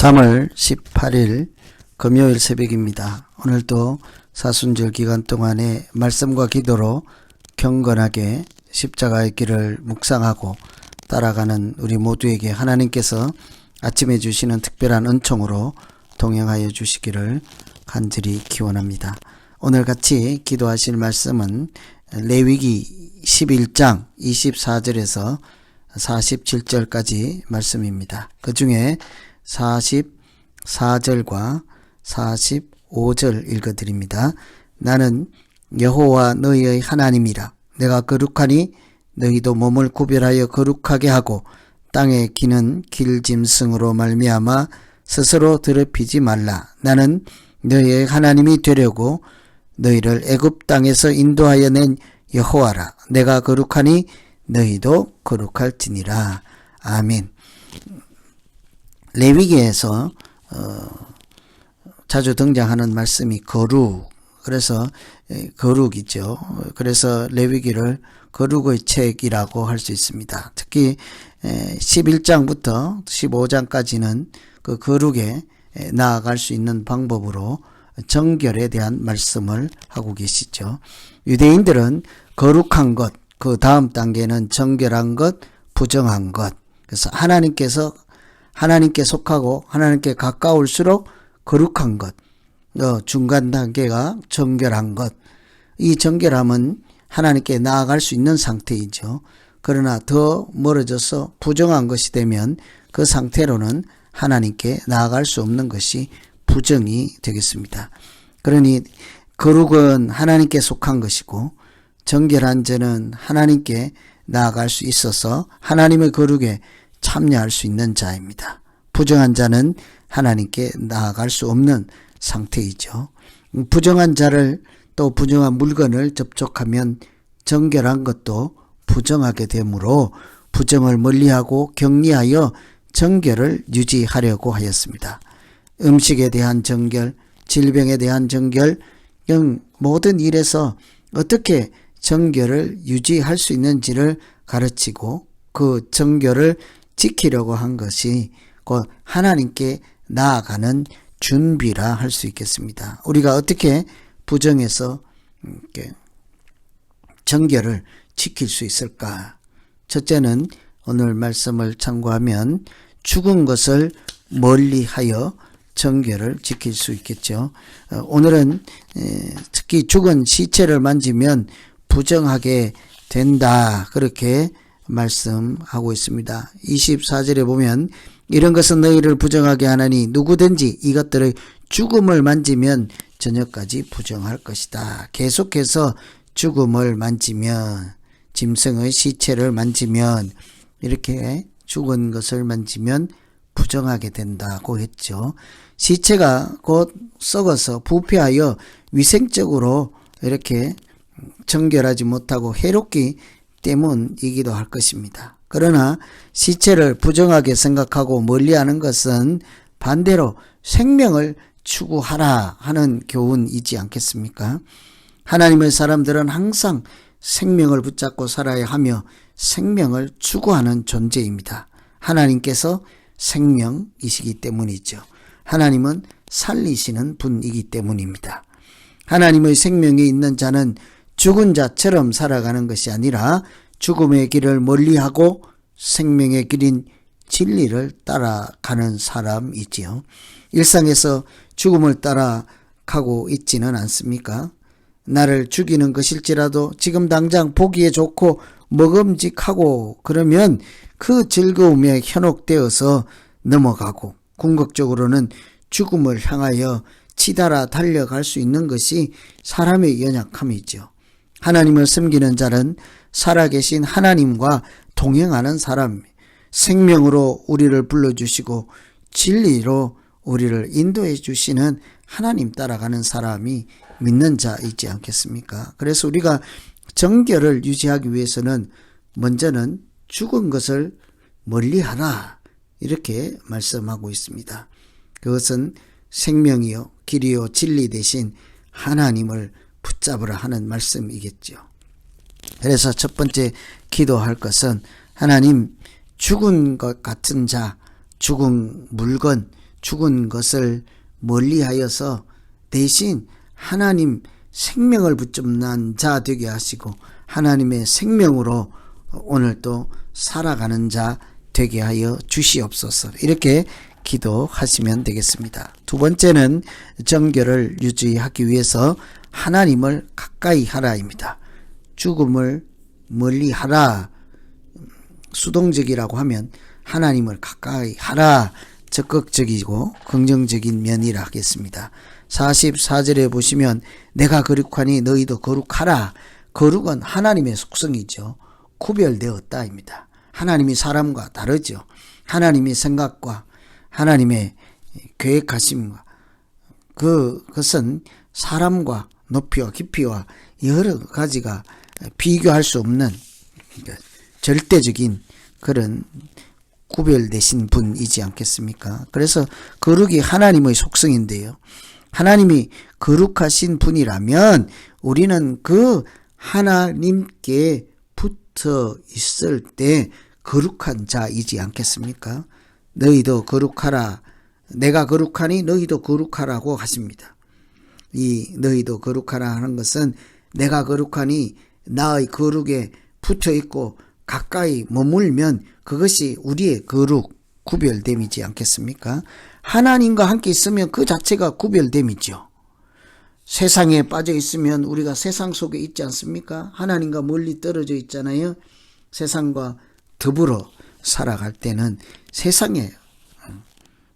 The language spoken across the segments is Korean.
3월 18일 금요일 새벽입니다. 오늘도 사순절 기간 동안에 말씀과 기도로 경건하게 십자가의 길을 묵상하고 따라가는 우리 모두에게 하나님께서 아침에 주시는 특별한 은총으로 동행하여 주시기를 간절히 기원합니다. 오늘 같이 기도하실 말씀은 레위기 11장 24절에서 47절까지 말씀입니다. 그 중에 44절과 45절 읽어드립니다. 나는 여호와 너희의 하나님이라 내가 거룩하니 너희도 몸을 구별하여 거룩하게 하고 땅에 기는 길짐승으로 말미암아 스스로 더럽히지 말라. 나는 너희의 하나님이 되려고 너희를 애굽 땅에서 인도하여 낸 여호와라. 내가 거룩하니 너희도 거룩할지니라. 아멘. 레위기에서 어, 자주 등장하는 말씀이 거룩. 그래서 에, 거룩이죠. 그래서 레위기를 거룩의 책이라고 할 수 있습니다. 특히 에, 11장부터 15장까지는 그 거룩에 에, 나아갈 수 있는 방법으로 정결에 대한 말씀을 하고 계시죠. 유대인들은 거룩한 것, 그 다음 단계는 정결한 것, 부정한 것. 그래서 하나님께서 하나님께 속하고 하나님께 가까울수록 거룩한 것, 어, 중간 단계가 정결한 것. 이 정결함은 하나님께 나아갈 수 있는 상태이죠. 그러나 더 멀어져서 부정한 것이 되면 그 상태로는 하나님께 나아갈 수 없는 것이 부정이 되겠습니다. 그러니 거룩은 하나님께 속한 것이고 정결한 자는 하나님께 나아갈 수 있어서 하나님의 거룩에 참여할 수 있는 자입니다. 부정한 자는 하나님께 나아갈 수 없는 상태이죠. 부정한 자를 또 부정한 물건을 접촉하면 정결한 것도 부정하게 되므로 부정을 멀리하고 격리하여 정결을 유지하려고 하였습니다. 음식에 대한 정결, 질병에 대한 정결, 등 모든 일에서 어떻게 정결을 유지할 수 있는지를 가르치고 그 정결을 지키려고 한 것이 곧 하나님께 나아가는 준비라 할 수 있겠습니다. 우리가 어떻게 부정해서 이렇게 정결을 지킬 수 있을까? 첫째는 오늘 말씀을 참고하면 죽은 것을 멀리하여 정결을 지킬 수 있겠죠. 어, 오늘은 특히 죽은 시체를 만지면 부정하게 된다. 그렇게 말씀하고 있습니다. 24절에 보면 이런 것은 너희를 부정하게 하나니 누구든지 이것들의 죽음을 만지면 저녁까지 부정할 것이다. 계속해서 죽음을 만지면 짐승의 시체를 만지면 이렇게 죽은 것을 만지면 부정하게 된다고 했죠. 시체가 곧 썩어서 부패하여 위생적으로 이렇게 정결하지 못하고 해롭기 때문이기도 할 것입니다. 그러나 시체를 부정하게 생각하고 멀리하는 것은 반대로 생명을 추구하라 하는 교훈이지 않겠습니까? 하나님의 사람들은 항상 생명을 붙잡고 살아야 하며 생명을 추구하는 존재입니다. 하나님께서 생명이시기 때문이죠. 하나님은 살리시는 분이기 때문입니다. 하나님의 생명이 있는 자는 죽은 자처럼 살아가는 것이 아니라 죽음의 길을 멀리하고 생명의 길인 진리를 따라가는 사람이지요. 일상에서 죽음을 따라가고 있지는 않습니까? 나를 죽이는 것일지라도 지금 당장 보기에 좋고 먹음직하고 그러면 그 즐거움에 현혹되어서 넘어가고 궁극적으로는 죽음을 향하여 치달아 달려갈 수 있는 것이 사람의 연약함이죠. 하나님을 섬기는 자는 살아계신 하나님과 동행하는 사람, 생명으로 우리를 불러주시고 진리로 우리를 인도해 주시는 하나님 따라가는 사람이 믿는 자이지 않겠습니까? 그래서 우리가 정결을 유지하기 위해서는 먼저는 죽은 것을 멀리하라 이렇게 말씀하고 있습니다. 그것은 생명이요 길이요 진리 대신 하나님을 붙잡으라 하는 말씀이겠죠. 그래서 첫 번째 기도할 것은 하나님 죽은 것 같은 자, 죽은 물건, 죽은 것을 멀리하여서 대신 하나님 생명을 붙잡는 자 되게 하시고 하나님의 생명으로 오늘 또 살아가는 자 되게 하여 주시옵소서. 이렇게 기도하시면 되겠습니다. 두 번째는 정결을 유지하기 위해서 하나님을 가까이 하라입니다. 죽음을 멀리 하라. 수동적이라고 하면 하나님을 가까이 하라. 적극적이고 긍정적인 면이라 하겠습니다. 44절에 보시면 내가 거룩하니 너희도 거룩하라. 거룩은 하나님의 속성이죠. 구별되었다입니다. 하나님이 사람과 다르죠. 하나님의 생각과 하나님의 계획하심과 그, 그것은 사람과 높이와 깊이와 여러 가지가 비교할 수 없는 절대적인 그런 구별되신 분이지 않겠습니까? 그래서 거룩이 하나님의 속성인데요. 하나님이 거룩하신 분이라면 우리는 그 하나님께 붙어 있을 때 거룩한 자이지 않겠습니까? 너희도 거룩하라. 내가 거룩하니 너희도 거룩하라고 하십니다. 이 너희도 거룩하라 하는 것은 내가 거룩하니 나의 거룩에 붙어 있고 가까이 머물면 그것이 우리의 거룩 구별됨이지 않겠습니까? 하나님과 함께 있으면 그 자체가 구별됨이죠. 세상에 빠져 있으면 우리가 세상 속에 있지 않습니까? 하나님과 멀리 떨어져 있잖아요. 세상과 더불어 살아갈 때는 세상에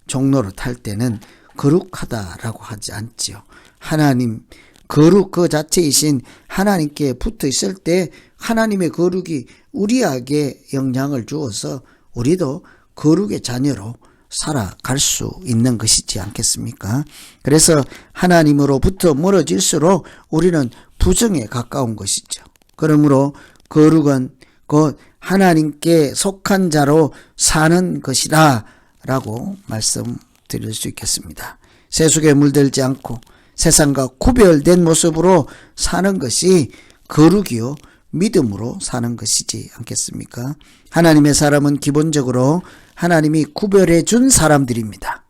종로로 탈 때는 거룩하다라고 하지 않지요. 하나님 거룩 그 자체이신 하나님께 붙어 있을 때 하나님의 거룩이 우리에게 영향을 주어서 우리도 거룩의 자녀로 살아갈 수 있는 것이지 않겠습니까? 그래서 하나님으로부터 멀어질수록 우리는 부정에 가까운 것이죠. 그러므로 거룩은 곧 하나님께 속한 자로 사는 것이다 라고 말씀드릴 수 있겠습니다. 세속에 물들지 않고 세상과 구별된 모습으로 사는 것이 거룩이요 믿음으로 사는 것이지 않겠습니까? 하나님의 사람은 기본적으로 하나님이 구별해 준 사람들입니다.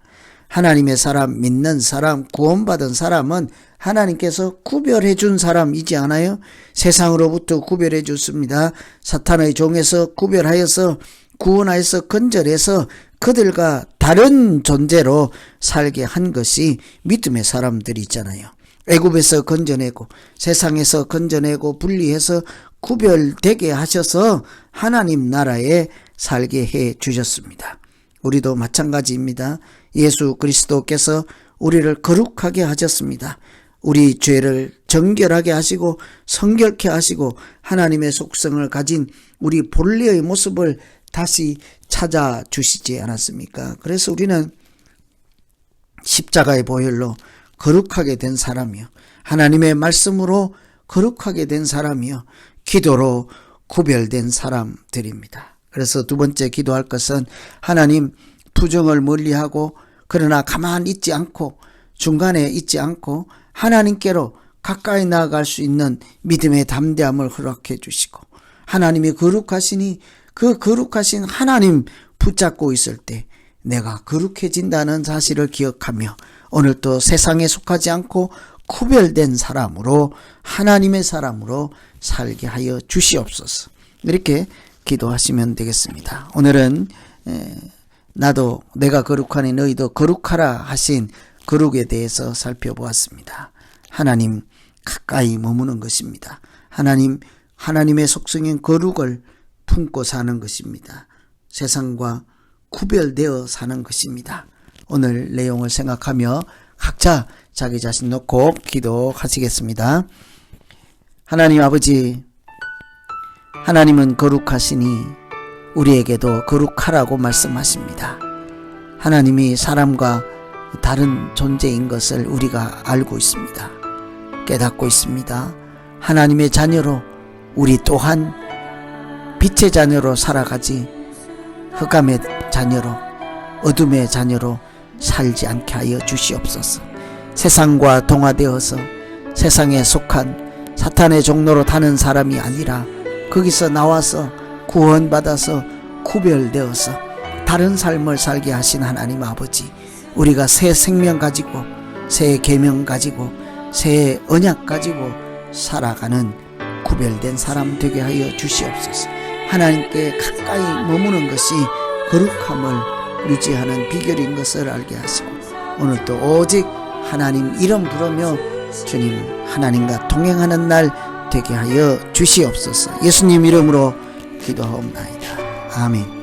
하나님의 사람, 믿는 사람, 구원받은 사람은 하나님께서 구별해 준 사람이지 않아요? 세상으로부터 구별해 줬습니다. 사탄의 종에서 구별하여서 구원하여서 건절해서 그들과 다른 존재로 살게 한 것이 믿음의 사람들이 있잖아요. 애굽에서 건져내고 세상에서 건져내고 분리해서 구별되게 하셔서 하나님 나라에 살게 해 주셨습니다. 우리도 마찬가지입니다. 예수 그리스도께서 우리를 거룩하게 하셨습니다. 우리 죄를 정결하게 하시고 성결케 하시고 하나님의 속성을 가진 우리 본래의 모습을 다시 찾아 주시지 않았습니까? 그래서 우리는 십자가의 보혈로 거룩하게 된 사람이요. 하나님의 말씀으로 거룩하게 된 사람이요. 기도로 구별된 사람들입니다. 그래서 두 번째 기도할 것은 하나님 부정을 멀리하고 그러나 가만히 있지 않고 중간에 있지 않고 하나님께로 가까이 나아갈 수 있는 믿음의 담대함을 허락해 주시고 하나님이 거룩하시니 그 거룩하신 하나님 붙잡고 있을 때 내가 거룩해진다는 사실을 기억하며 오늘 또 세상에 속하지 않고 구별된 사람으로 하나님의 사람으로 살게 하여 주시옵소서. 이렇게 기도하시면 되겠습니다. 오늘은 나도 내가 거룩하니 너희도 거룩하라 하신 거룩에 대해서 살펴보았습니다. 하나님 가까이 머무는 것입니다. 하나님 하나님의 속성인 거룩을 품고 사는 것입니다. 세상과 구별되어 사는 것입니다. 오늘 내용을 생각하며 각자 자기 자신 놓고 기도하시겠습니다. 하나님 아버지, 하나님은 거룩하시니 우리에게도 거룩하라고 말씀하십니다. 하나님이 사람과 다른 존재인 것을 우리가 알고 있습니다. 깨닫고 있습니다. 하나님의 자녀로 우리 또한 빛의 자녀로 살아가지 흑암의 자녀로 어둠의 자녀로 살지 않게 하여 주시옵소서. 세상과 동화되어서 세상에 속한 사탄의 종로로 타는 사람이 아니라 거기서 나와서 구원받아서 구별되어서 다른 삶을 살게 하신 하나님 아버지 우리가 새 생명 가지고 새 계명 가지고 새 언약 가지고 살아가는 구별된 사람 되게 하여 주시옵소서. 하나님께 가까이 머무는 것이 거룩함을 유지하는 비결인 것을 알게 하시고 오늘도 오직 하나님 이름 부르며 주님 하나님과 동행하는 날 되게 하여 주시옵소서. 예수님 이름으로 기도하옵나이다. 아멘.